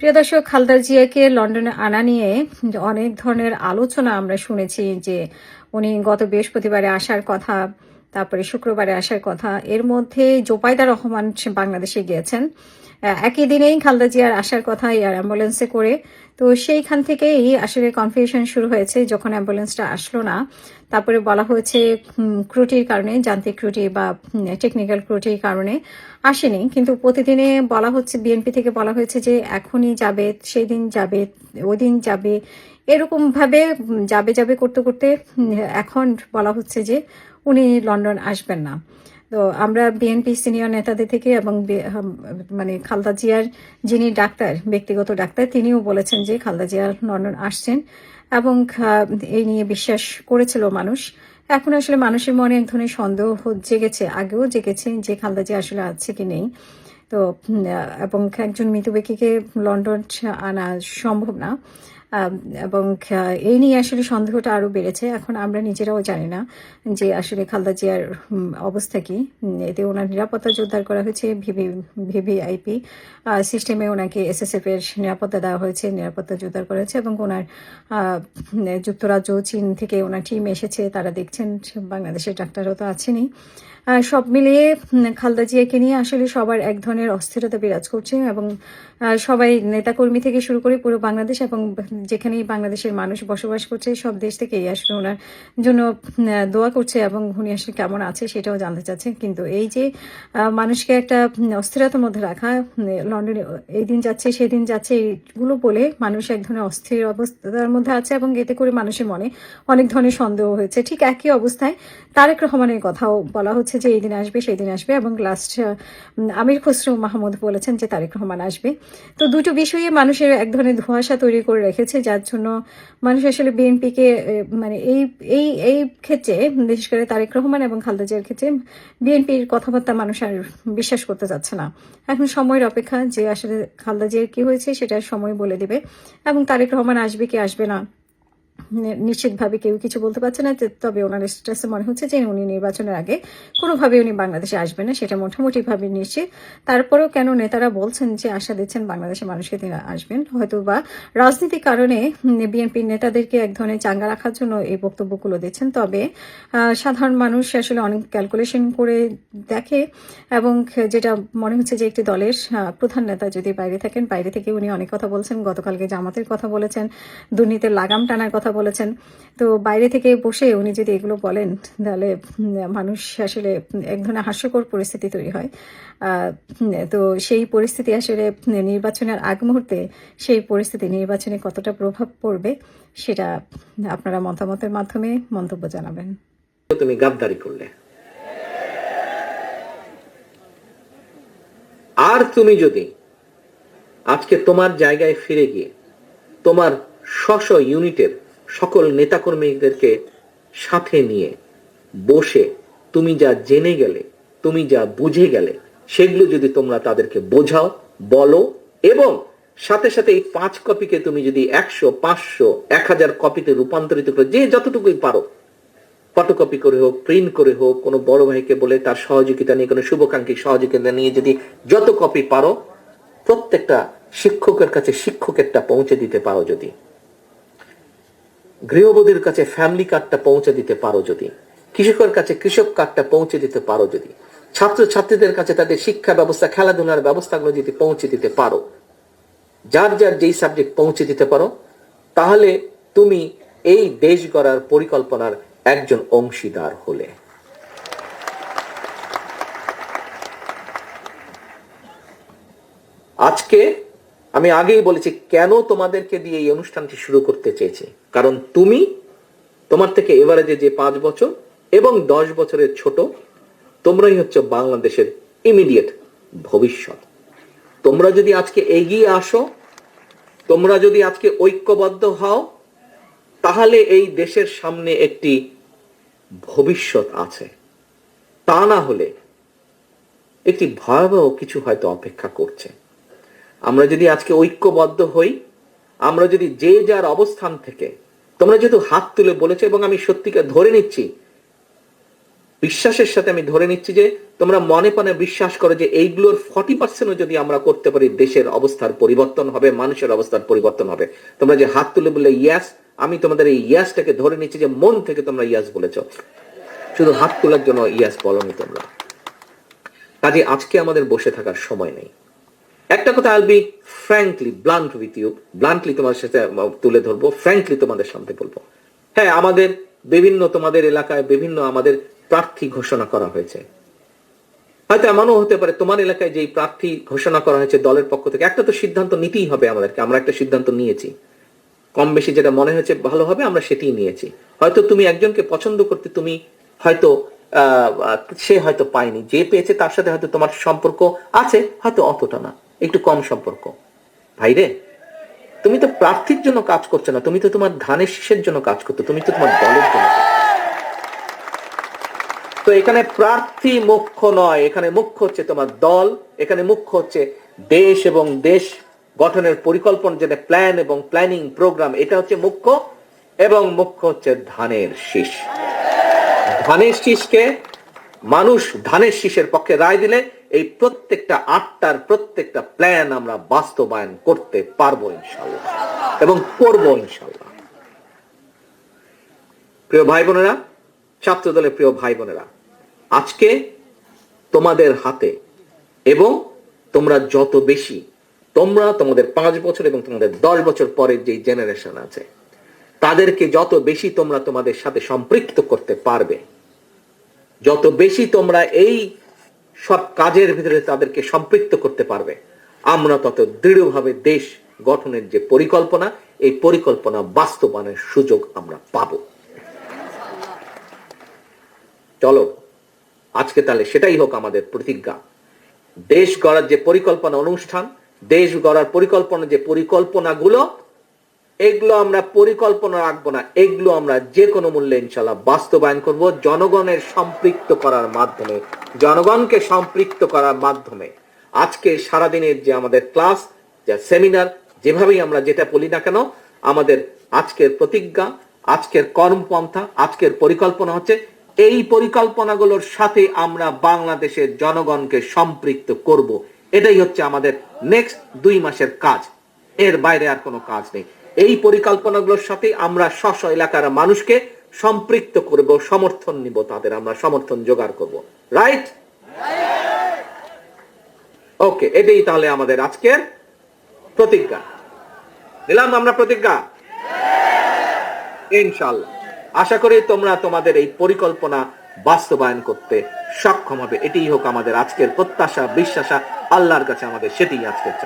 প্রিয় দর্শক, খালদা জিয়াকে লন্ডনে আনা নিয়ে অনেক ধরনের আলোচনা আমরা শুনেছি যে উনি গত বৃহস্পতিবারে আসার কথা। তারপরে শুক্রবারে আসার কথা। এর মধ্যে জোপাইদা রহমান বাংলাদেশে গিয়েছেন। একই দিনেই খালদা জিয়ার আসার কথা এয়ার অ্যাম্বুলেন্সে করে। তো সেইখান থেকেই আসলে কনফিউশন শুরু হয়েছে যখন অ্যাম্বুলেন্সটা আসলো না। তারপরে বলা হয়েছে ক্রুটির কারণে, যান্ত্রিক ক্রুটি বা টেকনিক্যাল ক্রুটির কারণে আসেনি। কিন্তু প্রতিদিনে বলা হচ্ছে, বিএনপি থেকে বলা হয়েছে যে এখনই যাবে সেই দিন যাবে, ওই দিন যাবে। এরকম ভাবে যাবে যাবে করতে করতে এখন বলা হচ্ছে যে উনি লন্ডন আসবেন না। তো আমরা বিএনপি সিনিয়র নেতাদের থেকে এবং মানে খালদা জিয়ার যিনি ডাক্তার, ব্যক্তিগত ডাক্তার, তিনিও বলেছেন যে খালদা জিয়া লন্ডন আসছেন এবং এই নিয়ে বিশ্বাস করেছিল মানুষ। এখন আসলে মানুষের মনে এক ধরনের সন্দেহ জেগেছে, আগেও জেগেছে যে খালদা জিয়া আসলে আছে কি নেই। তো এবং একজন মৃত ব্যক্তিকে লন্ডন আনা সম্ভব না। এবং এই নিয়ে আসলে সন্দেহটা আরও বেড়েছে। এখন আমরা নিজেরাও জানি না যে আসলে খালদা জিয়ার অবস্থা কি। এতে ওনার নিরাপত্তা জোরদার করা হয়েছে, ভিভি, ভিভিআইপি সিস্টেমে ওনাকে এসএসএফ এর নিরাপত্তা দেওয়া হয়েছে, নিরাপত্তা জোরদার করা হয়েছে এবং ওনার যুক্তরাজ্য, চীন থেকে ওনার টিম এসেছে, তারা দেখছেন বাংলাদেশের ডাক্তারও তো আছেনই। সব মিলিয়ে খালদা জিয়াকে নিয়ে আসলে সবার এক ধরনের অস্থিরতা বিরাজ করছে এবং সবাই নেতাকর্মী থেকে শুরু করে পুরো বাংলাদেশ এবং যেখানেই বাংলাদেশের মানুষ বসবাস করছে, সব দেশ থেকেই আসলে ওনার জন্য দোয়া করছে এবং উনি আসলে কেমন আছে সেটাও জানতে চাচ্ছে কিন্তু এই যে মানুষকে একটা অস্থিরতার মধ্যে রাখা লন্ডনে এই দিন যাচ্ছে সেই দিন যাচ্ছে, এইগুলো বলে মানুষ এক ধরনের অস্থির অবস্থার মধ্যে আছে এবং এতে করে মানুষের মনে অনেক ধরনের সন্দেহ হয়েছে। ঠিক একই অবস্থায় তারেক রহমানের কথাও বলা হচ্ছে যে এই দিন আসবে, সেই দিন আসবে এবং লাস্ট আমির খসরু মাহমুদ বলেছেন যে তারেক রহমান আসবে। তো দুটো বিষয়ে মানুষের এক ধরনের ধোঁয়াশা তৈরি করে রেখেছে, যার জন্য মানুষ আসলে বিএনপিকে মানে এই এই এই ক্ষেত্রে, বিশেষ করে তারেক রহমান এবং খালেদা জিয়ার ক্ষেত্রে বিএনপির কথাবার্তা মানুষ আর বিশ্বাস করতে যাচ্ছে না। এখন সময়ের অপেক্ষা যে আসলে খালেদা জিয়ার কি হয়েছে সেটা সময় বলে দেবে এবং তারেক রহমান আসবে কি আসবে নি- নিশ্চিতভাবে কেউ কিছু বলতে পারছে না তবে ওনার স্ট্রেসে মনে হচ্ছে যে উনি নির্বাচনের আগে কোনোভাবে উনি বাংলাদেশে আসবেন না, সেটা মোটামুটি ভাবে নিশ্চিত। তারপরেও কেন নেতারা বলছেন যে আশা দিচ্ছেন বাংলাদেশের মানুষকে তিনি আসবেন হয়তো বা রাজনীতির কারণে বিএনপি নেতাদেরকে এক ধরনের চাঙ্গা রাখার জন্য এই বক্তব্যগুলো দিচ্ছেন, তবে সাধারণ মানুষ আসলে অনেক ক্যালকুলেশন করে দেখে এবং যেটা মনে হচ্ছে যে একটি দলের প্রধান নেতা যদি বাইরে থাকেন, বাইরে থেকে উনি অনেক কথা বলছেন, গতকালকে জামাতের কথা বলেছেন, দুর্নীতির লাগাম টানার কথা বলেছেন। তো বাইরে থেকে বসে উনি যদি এগুলো বলেন, তাহলে মানুষ আসলে, এক ধরনের হাস্যকর পরিস্থিতি তৈরি হয়। তো সেই পরিস্থিতি আসলে, নির্বাচনের আগ মুহূর্তে সেই পরিস্থিতি নির্বাচনে কতটা প্রভাব পড়বে, সেটা আপনারা মতামতের মাধ্যমে মন্তব্য জানাবেন। তুমি গাদ্দারি করলে। আর তুমি যদি আজকে তোমার জায়গায় ফিরে গিয়ে তোমার স্ব ইউনিটের সকল নেতাকর্মীদেরকে সাথে নিয়ে বসে তুমি যা জেনে গেলে, তুমি যা বুঝে গেলে, সেগুলো যদি তোমরা তাদেরকে বোঝাও, বলো এবং সাথে সাথে এই পাঁচ কপিকে তুমি যদি একশো, পাঁচশো, এক হাজার কপিতে রূপান্তরিত করে যে যতটুকুই পারো, ফটোকপি করে হোক, প্রিন্ট করে হোক, কোনো বড় ভাইকে বলে তার সহযোগিতা নিয়ে, কোনো শুভাকাঙ্ক্ষী সহযোগিতা নিয়ে যদি যত কপি পারো, প্রত্যেকটা শিক্ষকের কাছে শিক্ষকেরটা পৌঁছে দিতে পারো যদি। গৃহবধূর কাছে ফ্যামিলি কার্ডটা পৌঁছে দিতে পারো যদি। কৃষকের কাছে কৃষক কার্ডটা পৌঁছে দিতে পারো যদি। ছাত্র ছাত্রীদের কাছে তাদের শিক্ষা ব্যবস্থা, খেলাধুলার ব্যবস্থাগুলো যদি পৌঁছে দিতে পারো। যার যার যেই সাবজেক্ট পৌঁছে দিতে পারো, তাহলে তুমি এই দেশ গড়ার পরিকল্পনার একজন অংশীদার হলে। আজকে আমি আগেই বলেছি, কেন তোমাদেরকে দিয়ে এই অনুষ্ঠানটি শুরু করতে চেয়েছি? কারণ তুমি তোমার থেকে এভারেজে যে পাঁচ বছর এবং দশ বছরের ছোট, তোমরাই হচ্ছে বাংলাদেশের ইমিডিয়েট ভবিষ্যৎ। তোমরা যদি আজকে এগিয়ে আসো, তোমরা যদি আজকে ঐক্যবদ্ধ হও, তাহলে এই দেশের সামনে একটি ভবিষ্যৎ আছে। তা না হলে একটি ভয়াবহ কিছু হয়তো অপেক্ষা করছে। আমরা যদি আজকে ঐক্যবদ্ধ হই, আমরা যদি যে যার অবস্থান থেকে, তোমরা যেহেতু হাত তুলে বলেছ এবং আমি সত্যিকার ধরে নিচ্ছি, বিশ্বাসের সাথে আমি ধরে নিচ্ছি যে তোমরা মনে প্রাণে বিশ্বাস করো যে এইগুলোর ফর্টি পার্সেন্টও যদি আমরা করতে পারি, দেশের অবস্থার পরিবর্তন হবে, মানুষের অবস্থার পরিবর্তন হবে। তোমরা যে হাত তুলে বললে ইয়াস আমি তোমাদের এই ইয়াসটাকে ধরে নিচ্ছি যে মন থেকে তোমরা ইয়াস বলেছ। শুধু হাত তোলার জন্য ইয়াস বলনি তোমরা। কাজে আজকে আমাদের বসে থাকার সময় নেই। একটা কথা I'll be frankly blunt with you bluntly তোমার সাথে তুলে ধরবো ফ্র্যাঙ্কলি তোমাদের সামনে বলব। হ্যাঁ আমাদের বিভিন্ন, তোমাদের এলাকায় বিভিন্ন আমাদের প্রার্থী ঘোষণা করা হয়েছে। হয়তো এমনও হতে পারে, তোমার এলাকায় যেই প্রার্থী ঘোষণা করা হয়েছে দলের পক্ষ থেকে, একটা তো সিদ্ধান্ত নিতেই হবে আমাদেরকে, আমরা একটা সিদ্ধান্ত নিয়েছি। কম বেশি যেটা মনে হয়েছে ভালো হবে, আমরা সেটাই নিয়েছি। হয়তো তুমি একজনকে পছন্দ করতে, তুমি হয়তো সে হয়তো পায়নি, যে পেয়েছে তার সাথে হয়তো তোমার সম্পর্ক আছে, হয়তো অতটা না। একটু কম সম্পর্ক। ভাইরে তুমি তো প্রার্থীর জন্য কাজ করছ না, তুমি তো তোমার ধানের শীষের জন্য কাজ করছ, তুমি তো তোমার দলের জন্য তো এখানে প্রার্থী মুখ্য নয়, এখানে মুখ্য হচ্ছে তোমার দল, এখানে মুখ্য হচ্ছে দেশ এবং দেশ গঠনের পরিকল্পনা, যেটা প্ল্যান এবং প্ল্যানিং প্রোগ্রাম এটা হচ্ছে মুখ্য এবং মুখ্য হচ্ছে ধানের শীষ। ধানের শীষকে মানুষ ধানের শীষের পক্ষে রায় দিলে এই প্রত্যেকটা আটটার প্রত্যেকটা প্ল্যান আমরা বাস্তবায়ন করতে পারব ইনশাল্লাহ এবং করব ইনশাল্লাহ। প্রিয় ভাই বোনেরা ছাত্র দলের প্রিয় ভাই বোনেরা, আজকে তোমাদের হাতে এবং তোমরা যত বেশি, তোমরা তোমাদের পাঁচ বছর এবং তোমাদের দশ বছর পরের যে জেনারেশন আছে, তাদেরকে যত বেশি তোমরা তোমাদের সাথে সম্পৃক্ত করতে পারবে যত বেশি তোমরা এই সব কাজের ভিতরে তাদেরকে সম্পৃক্ত করতে পারবে, আমরা তত দৃঢ়ভাবে দেশ গঠনের যে পরিকল্পনা, এই পরিকল্পনা বাস্তবায়নের সুযোগ আমরা পাব। চলো, আজকে তাহলে সেটাই হোক আমাদের প্রতিজ্ঞা। দেশ গড়ার যে পরিকল্পনা অনুষ্ঠান, দেশ গড়ার পরিকল্পনা যে পরিকল্পনাগুলো এগুলো আমরা পরিকল্পনা রাখব না। এগুলো আমরা যে কোনো মূল্যে ইনশাল্লাহ বাস্তবায়ন করব জনগণের সম্পৃক্ত করার মাধ্যমে, জনগণকে সম্পৃক্ত করার মাধ্যমে। আজকে সারাদিনের যে আমাদের ক্লাস, যে সেমিনার, যেভাবেই আমরা যেটা বলি না কেন, আমাদের আজকের প্রতিজ্ঞা, আজকের কর্মপন্থা, আজকের পরিকল্পনা হচ্ছে এই পরিকল্পনাগুলোর সাথে আমরা বাংলাদেশের জনগণকে সম্পৃক্ত করব। এটাই হচ্ছে আমাদের নেক্সট দুই মাসের কাজ। এর বাইরে আর কোনো কাজ নেই। এই পরিকল্পনাগুলোর সাথে আমরা স্ব এলাকার মানুষকে সম্পৃক্ত করব, সমর্থন নিব তাদের, আমরা সমর্থন জোগাড় করব। রাইট ওকে এটাই তাহলে আমাদের আজকের প্রতিজ্ঞা। নিলাম আমরা প্রতিজ্ঞা? ইনশাল্লাহ আশা করি তোমরা তোমাদের এই পরিকল্পনা বাস্তবায়ন করতে সক্ষম হবে। এটাই হোক আমাদের আজকের প্রত্যাশা, বিশ্বাসা, আল্লাহর কাছে আমাদের সেটাই আজকের চাওয়া।